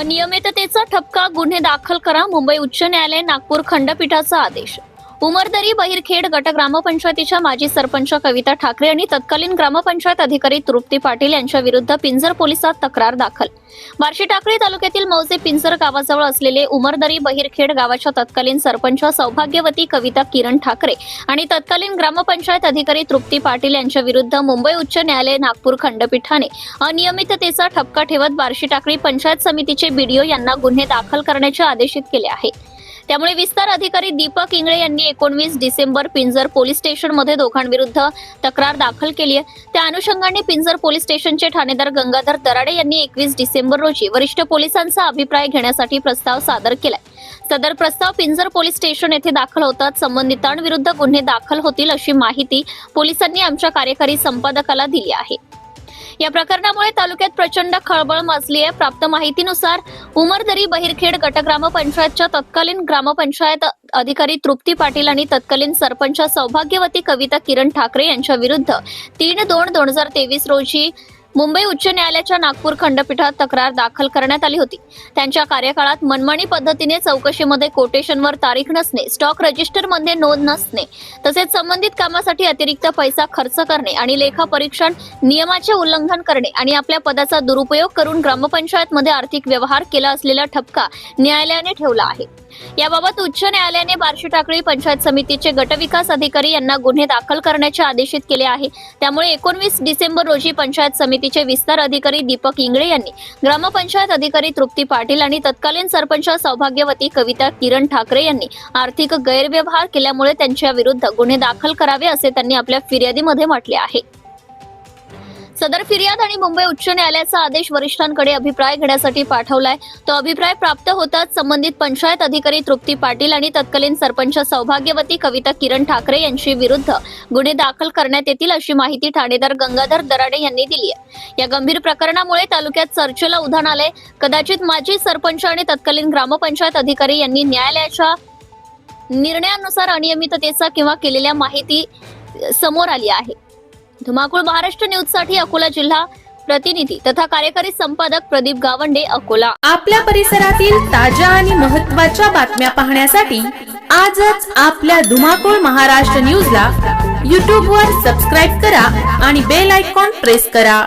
अनियमिततेचा ठपका गुन्हे दाखल करा. मुंबई उच्च न्यायालय नागपूर खंडपीठाचा आदेश. उमरदरी बहिरखेड गट ग्रामपंचायतीच्या माजी सरपंच कविता ठाकरे आणि तत्कालीन ग्रामपंचायत अधिकारी तृप्ती पाटील यांच्या विरुद्ध पिंजर पोलिसात तक्रार दाखल. बार्शी टाकळी तालुक्यातील मौजे पिंजर गावाजवळ असलेले उमरदरी बहिरखेड गावाच्या तत्कालीन सरपंच सौभाग्यवती कविता किरण ठाकरे आणि तत्कालीन ग्रामपंचायत अधिकारी तृप्ती पाटील यांच्या विरुद्ध मुंबई उच्च न्यायालय नागपूर खंडपीठाने अनियमिततेचा ठपका ठेवत बार्शी टाकळी पंचायत समितीचे बीडीओ यांना गुन्हे दाखल करण्याचे आदेशित केले आहे. त्यामुळे विस्तार अधिकारी दीपक इंगळे यांनी एकोणवीस डिसेंबर पिंजर पोलीस स्टेशनमध्ये दोघांविरुद्ध तक्रार दाखल केली आहे. त्या अनुषंगाने पिंजर पोलीस स्टेशनचे ठाणेदार गंगाधर दराडे यांनी एकवीस डिसेंबर रोजी वरिष्ठ पोलिसांचा अभिप्राय घेण्यासाठी प्रस्ताव सादर केलाय. सदर प्रस्ताव पिंजर पोलीस स्टेशन येथे दाखल होतात. संबंधितांविरुद्ध गुन्हे दाखल होतील अशी माहिती पोलिसांनी आमच्या कार्यकारी संपादकाला दिली आहे. या प्रकरणामुळे तालुक्यात प्रचंड खळबळ माजली आहे प्राप्त माहितीनुसार उमरदरी बहिरखेड गटग्रामपंचायतच्या तत्कालीन ग्रामपंचायत अधिकारी तृप्ती पाटील आणि तत्कालीन सरपंच सौभाग्यवती कविता किरण ठाकरे यांच्या विरुद्ध तीन दोन दोन हजार तेवीस रोजी मुंबई उच्च न्यायालयाच्या नागपूर खंडपीठात तक्रार दाखल करण्यात आली होती. त्यांच्या कार्यकाळात मनमानी पद्धतीने चौकशीमध्ये कोटेशनवर तारीख नसणे स्टॉक रजिस्टरमध्ये नोंद नसणे तसेच संबंधित कामासाठी अतिरिक्त पैसा खर्च करणे आणि लेखा परीक्षण नियमाचे उल्लंघन करणे आणि आपल्या पदाचा दुरुपयोग करून ग्रामपंचायतमध्ये आर्थिक व्यवहार केला असलेला ठपका न्यायालयाने ठेवला आहे. याबाबत उच्च न्यायालयाने बार्शी टाकळी पंचायत समितीचे गटविकास अधिकारी यांना गुन्हे दाखल करण्याचे आदेशित केले आहे. त्यामुळे एकोणवीस डिसेंबर रोजी पंचायत समिती समितीचे विस्तार अधिकारी दीपक इंगळे यांनी ग्रामपंचायत अधिकारी तृप्ती पाटील आणि तत्कालीन सरपंच सौभाग्यवती कविता किरण ठाकरे यांनी आर्थिक गैरव्यवहार केल्यामुळे त्यांच्या विरुद्ध गुन्हे दाखल करावे असे त्यांनी आपल्या फिर्यादीमध्ये म्हटले आहे. सदर फिर्याद आणि मुंबई उच्च न्यायालयाचा आदेश वरिष्ठांकडे अभिप्राय घेण्यासाठी पाठवलाय. तो अभिप्राय प्राप्त होताच संबंधित पंचायत अधिकारी तृप्ती पाटील आणि तत्कालीन सरपंच सौभाग्यवती कविता किरण ठाकरे यांची विरुद्ध गुन्हे दाखल करण्यात येतील अशी माहिती ठाणेदार गंगाधर दराडे यांनी दिली आहे. या गंभीर प्रकरणामुळे तालुक्यात चर्चेला उधाण आले कदाचित माजी सरपंच आणि तत्कालीन ग्रामपंचायत अधिकारी यांनी न्यायालयाच्या निर्णयानुसार अनियमिततेचा किंवा केलेल्या माहिती समोर आली आहे. धुमाकूळ महाराष्ट्र न्यूजसाठी अकोला जिल्हा प्रतिनिधी तथा कार्यकारी संपादक प्रदीप गावंडे अकोला. आपल्या परिसरातील ताज्या आणि महत्त्वाच्या बातम्या पाहण्यासाठी आजच आपल्या धुमाकूळ महाराष्ट्र न्यूजला यूट्यूबवर वर सबस्क्राईब करा आणि बेल आयकॉन प्रेस करा.